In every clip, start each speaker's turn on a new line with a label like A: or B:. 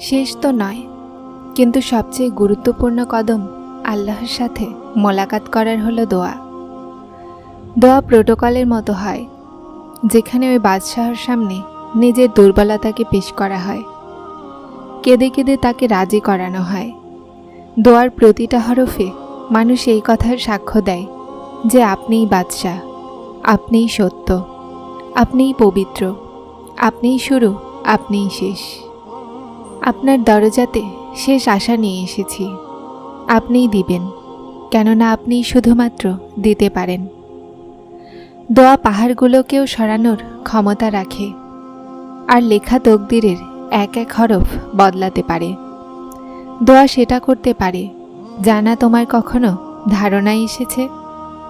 A: শেষ তো নয়। কিন্তু সবচেয়ে গুরুত্বপূর্ণ কদম আল্লাহর সাথে মোলাকাত করার হলো দোয়া। দোয়া প্রোটোকলের মতো হয়, যেখানে ওই বাদশাহর সামনে নিজের দুর্বলতাকে পেশ করা হয়। কেঁদে কেঁদে তাকে রাজি করানো হয়। দোয়ার প্রতিটা হরফে মানুষ এই কথার সাক্ষ্য দেয় যে আপনিই বাদশাহ, আপনিই সত্য, আপনিই পবিত্র, আপনিই শুরু, আপনিই শেষ। আপনার দরজাতে শেষ আশা নিয়ে এসেছি। আপনিই দিবেন, কেননা আপনি শুধুমাত্র দিতে পারেন। দোয়া পাহাড়গুলোকেও সরানোর ক্ষমতা রাখে, আর লেখা তকদিরের এক এক হরফ বদলাতে পারে। দোয়া সেটা করতে পারে যা না তোমার কখনো ধারণায় এসেছে,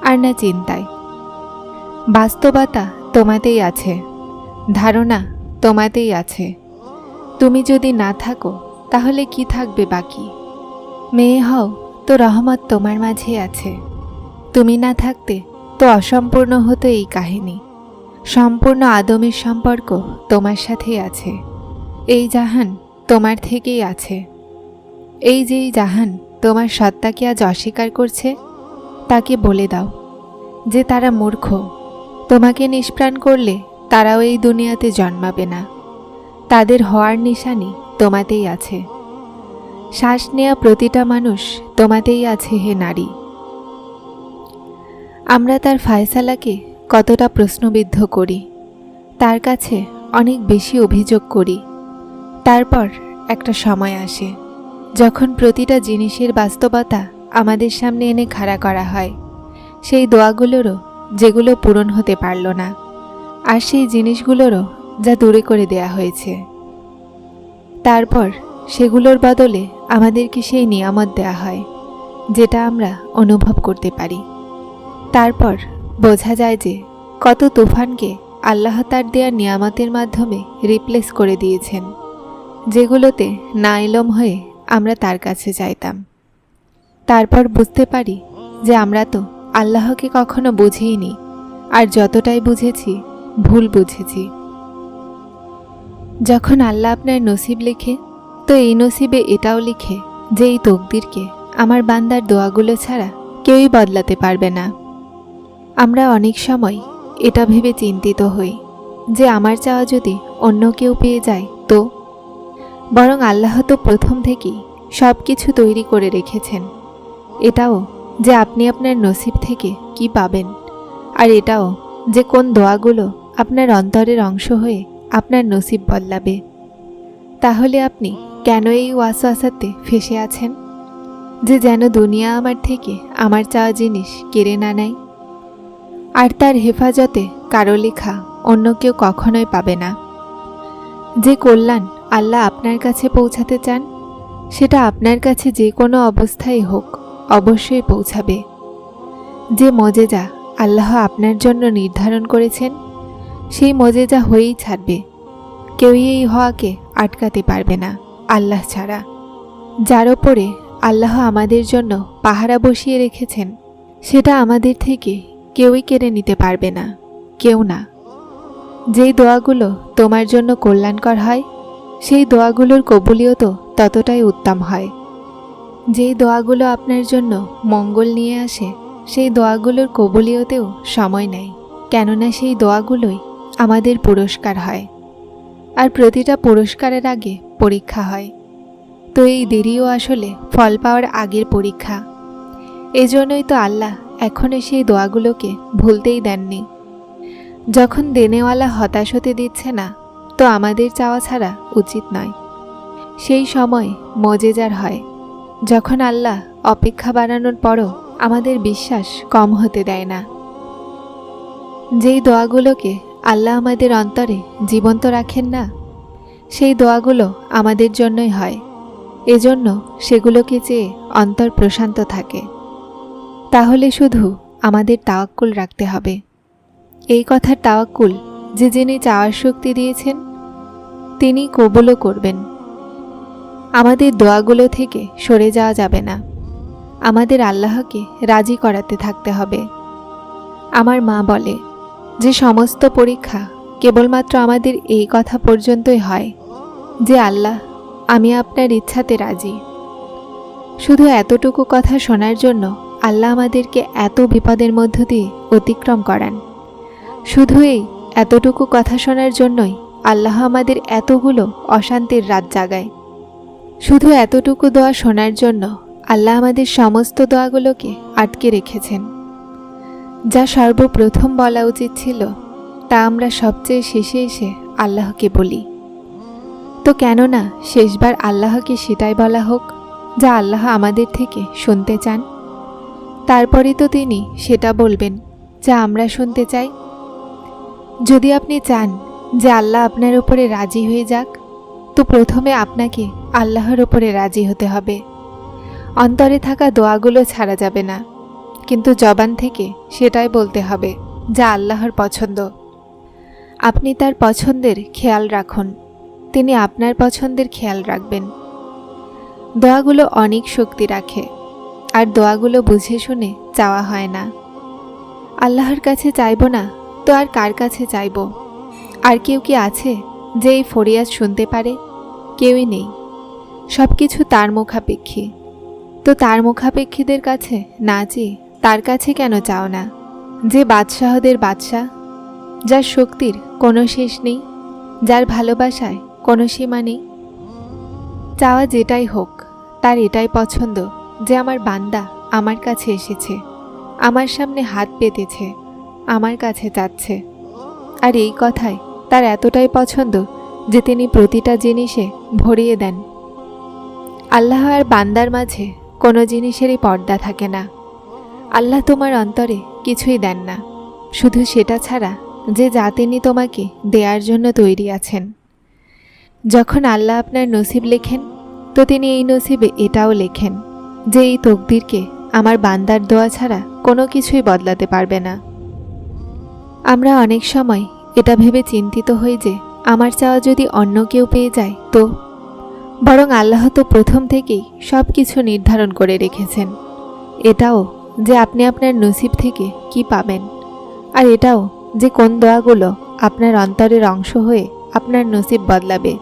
A: আর না চিন্তায়। বাস্তবতা তোমাতেই আছে, ধারণা তোমাতেই আছে। তুমি যদি না থাকো, তাহলে কি থাকবে বাকি? মেয়ে হও, তো রহমত তোমার মাঝে আছে। তুমি না থাকতে, তো অসম্পূর্ণ হতো এই কাহিনী। সম্পূর্ণ আদমের সম্পর্ক তোমার সাথেই আছে। এই জাহান তোমার থেকেই আছে। এই যে এই জাহান তোমার সত্তাকে আজ অস্বীকার করছে, তাকে বলে দাও যে তারা মূর্খ। তোমাকে নিষ্প্রাণ করলে তারাও এই দুনিয়াতে জন্মাবে না। তাদের হওয়ার নিশানি তোমাতেই আছে। শ্বাস নেয়া প্রতিটা মানুষ তোমাতেই আছে হে নারী। আমরা তার ফায়সালাকে কতটা প্রশ্নবিদ্ধ করি, তার কাছে অনেক বেশি অভিযোগ করি। তারপর একটা সময় আসে, যখন প্রতিটা জিনিসের বাস্তবতা আমাদের সামনে এনে খাড়া করা হয়। সেই দোয়াগুলোরও যেগুলো পূরণ হতে পারল না, আর সেই জিনিসগুলোরও যা দূরে করে দেয়া হয়েছে। তারপর সেগুলোর বদলে আমাদেরকে সেই নিয়ামত দেয়া হয়, যেটা আমরা অনুভব করতে পারি। তারপর বোঝা যায় যে কত তুফানকে আল্লাহ তার দেয়া নিয়ামতের মাধ্যমে রিপ্লেস করে দিয়েছেন, যেগুলোতে না এলম হয়ে আমরা তার কাছে যাইতাম। তারপর বুঝতে পারি যে আমরা তো আল্লাহকে কখনো বুঝিনি আর যতটাই বুঝেছি, ভুল বুঝেছি। যখন আল্লাহ আপনার নসিব লেখে, তো এই নসিবে এটাও লিখে যে এই তকদিরকে আমার বান্দার দোয়াগুলো ছাড়া কেউই বদলাতে পারবে না। আমরা অনেক সময় এটা ভেবে চিন্তিত হই যে আমার চাওয়া যদি অন্য কেউ পেয়ে যায়, তো? বরং আল্লাহ তো প্রথম থেকেই সব কিছু তৈরি করে রেখেছেন। এটাও যে আপনি আপনার নসিব থেকে কি পাবেন, আর এটাও যে কোন দোয়াগুলো আপনার অন্তরের অংশ হয়ে আপনার নসিব বদলাবে। তাহলে আপনি কেন এই ওয়াসওয়াসাতে ফেসে আছেন? যে যেন দুনিয়া আমার থেকে আমার চাওয়া জিনিস কেড়ে না নেয়। আর তার হেফাজতে কারও লেখা অন্য কেউ কখনোই পাবে না। যে কল্যাণ আল্লাহ আপনার কাছে পৌঁছাতে চান, সেটা আপনার কাছে যে কোনো অবস্থায় হোক অবশ্যই পৌঁছাবে। যে মজেজা আল্লাহ আপনার জন্য নির্ধারণ করেছেন সেই মজেজা হয়েই ছাড়বে। কেউই এই হওয়াকে আটকাতে পারবে না, আল্লাহ ছাড়া। যার ওপরে আল্লাহ আমাদের জন্য পাহারা বসিয়ে রেখেছেন, সেটা আমাদের থেকে কেউই কেড়ে নিতে পারবে না, কেউ না। যেই দোয়াগুলো তোমার জন্য কল্যাণকর হয়, সেই দোয়াগুলোর কবুলিয়ত ততটাই উত্তম হয়। যেই দোয়াগুলো আপনার জন্য মঙ্গল নিয়ে আসে, সেই দোয়াগুলোর কবুলিয়তেও সময় নেয়, কেননা সেই দোয়াগুলোই আমাদের পুরস্কার হয়। আর প্রতিটা পুরস্কারের আগে পরীক্ষা হয়। তো এই দেরিও আসলে ফল পাওয়ার আগের পরীক্ষা। এজন্যই তো আল্লাহ এখনও সেই দোয়াগুলোকে ভুলতেই দেননি। যখন দেনেওয়ালা হতাশ হতে দিচ্ছে না, তো আমাদের চাওয়া ছাড়া উচিত নয়। সেই সময় মজেজার হয়, যখন আল্লাহ অপেক্ষা বাড়ানোর পরও আমাদের বিশ্বাস কম হতে দেয় না। যেই দোয়াগুলোকে আল্লাহ আমাদের অন্তরে জীবন্ত রাখেন না। সেই দোয়াগুলো আমাদের জন্যই হয়। এজন্য সেগুলোকে চেয়ে অন্তর প্রশান্ত থাকে। তাহলে শুধু আমাদের তাওয়াক্কুল রাখতে হবে। এই কথার তাওয়াক্কুল যে যিনি চাওয়ার শক্তি দিয়েছেন, তিনি কবুলও করবেন। আমাদের দোয়াগুলো থেকে সরে যাওয়া যাবে না। আমাদের আল্লাহকে রাজি করাতে থাকতে হবে। আমার মা বলে যে সমস্ত পরীক্ষা কেবলমাত্র আমাদের এই কথা পর্যন্তই হয়, যে আল্লাহ, আমি আপনার ইচ্ছাতে রাজি। শুধু এতটুকু কথা শোনার জন্য আল্লাহ আমাদেরকে এত বিপদের মধ্য দিয়ে অতিক্রম করান। শুধু এই এতটুকু কথা শোনার জন্যই আল্লাহ আমাদের এতগুলো অশান্তির রাত জাগায়। শুধু এতটুকু দোয়া শোনার জন্য আল্লাহ আমাদের সমস্ত দোয়াগুলোকে আটকে রেখেছেন। যা সর্বপ্রথম বলা উচিত ছিল, তা আমরা সবচেয়ে শেষে এসে আল্লাহকে বলি। তো কেননা, শেষবার আল্লাহকে সেটাই বলা হোক, যা আল্লাহ আমাদের থেকে শুনতে চান। তারপরে তো তিনি সেটা বলবেন, যা আমরা শুনতে চাই। যদি আপনি চান যে আল্লাহ আপনার উপরে রাজি হয়ে যাক, তো প্রথমে আপনাকে আল্লাহর উপরে রাজি হতে হবে। অন্তরে থাকা দোয়াগুলো ছাড়া যাবে না। কিন্তু জবান থেকে সেটাই বলতে হবে যা আল্লাহর পছন্দ। আপনি তার পছন্দের খেয়াল রাখুন। তিনি আপনার পছন্দের খেয়াল রাখবেন। দোয়াগুলো অনেক শক্তি রাখে, আর দোয়াগুলো বুঝে শুনে চাওয়া হয় না। আল্লাহর কাছে চাইব না তো আর কার কাছে চাইব? আর কেউ কি আছে যে এই ফরিয়াদ শুনতে পারে? কেউই নেই। সব কিছু তার মুখাপেক্ষী। তো তার মুখাপেক্ষীদের কাছে না চেয়ে তার কাছে কেন চাও না? যে বাদশাহদের বাদশাহ, যার শক্তির কোনো শেষ নেই, যার ভালোবাসায় কোনো সীমা নেই। চাওয়া যেটাই হোক, তার এটাই পছন্দ যে আমার বান্দা আমার কাছে এসেছে, আমার সামনে হাত পেতেছে, আমার কাছে যাচ্ছে আর এই কথায় তার এতটাই পছন্দ যে তিনি প্রতিটা জিনিসে ভরিয়ে দেন। আল্লাহ আর বান্দার মাঝে কোনো জিনিসেরই পর্দা থাকে না। আল্লাহ তোমার অন্তরে কিছুই দেন না। শুধু সেটা ছাড়া যে যা তিনি তোমাকে দেয়ার জন্য তৈরি আছেন। যখন আল্লাহ আপনার নসিব লেখেন, তো তিনি এই নসিবে এটাও লেখেন যে এই তকদিরকে আমার বান্দার দোয়া ছাড়া কোনো কিছুই বদলাতে পারবে না। আমরা অনেক সময় এটা ভেবে চিন্তিত হই যে আমার চাওয়া যদি অন্য কেউ পেয়ে যায়, তো? বরং আল্লাহ তো প্রথম থেকেই সব কিছু নির্ধারণ করে রেখেছেন। এটাও যে আপনি আপনার নসিব থেকে কি পাবেন। আর এটাও যে কোন দোয়াগুলো আপনার অন্তরের অংশ হয়ে আপনার নসিব বদলাবে।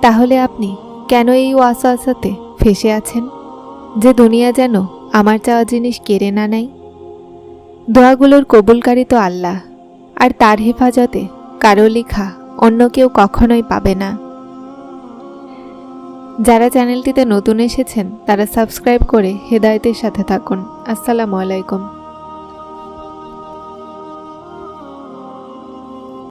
A: তাহলে আপনি কেন এই ওয়াসাতে ফেসে আছেন? যে দুনিয়া যেন আমার চাওয়া জিনিস কেড়ে না নেয়। দোয়াগুলোর কবুলকারী তো আল্লাহ, আর তার হেফাজতে কারও লেখা অন্য কেউ কখনোই পাবে না। যারা চ্যানেলটিতে নতুন এসেছেন তারা সাবস্ক্রাইব করে হেদায়তের সাথে থাকুন। আসসালামু আলাইকুম।